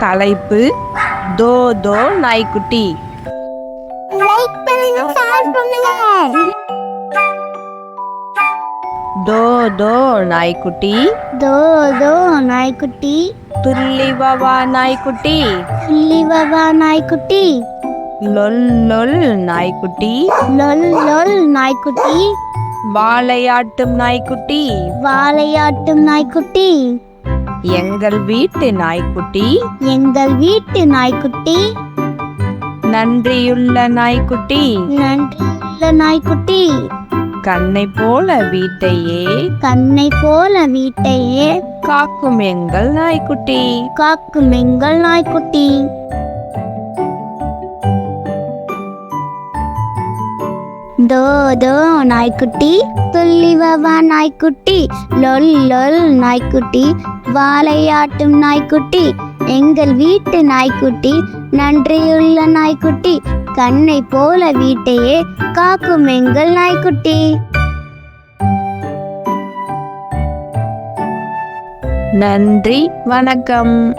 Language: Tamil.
தலைப்பு தோ தோ நாய்க்குட்டி. தோ தோ நாய்க்குட்டி. தோ தோ நாய்க்குட்டி. துள்ளி வவா நாய்க்குட்டி. புள்ளி பாபா நாய்க்குட்டி. லொல் லொல் நாய்க்குட்டி. லொல் லொல் நாய்க்குட்டி. வாழையாட்டும் நாய்க்குட்டி. வாழையாட்டும் நாய்க்குட்டி. எங்கள் வீட்டு நாய்க்குட்டி. எங்கள் வீட்டு நாய்க்குட்டி. நன்றியுள்ள நாய்க்குட்டி. நன்றியுள்ள நாய்க்குட்டி. கண்ணை போல வீட்டையே. கண்ணை போல வீட்டையே. காக்கும் எங்கள் நாய்க்குட்டி. காக்கும் எங்கள் நாய்க்குட்டி. தோ தோ நாய்க்குட்டி. துள்ளி வவா நாய்க்குட்டி. லொல் லொல் நாய்க்குட்டி. வாழையாட்டும் நாய்க்குட்டி. எங்கள் வீட்டு நாய்க்குட்டி. நன்றியுள்ள நாய்க்குட்டி. கண்ணை போல வீட்டையே காக்கும் எங்கள் நாய்க்குட்டி. நன்றி வணக்கம்.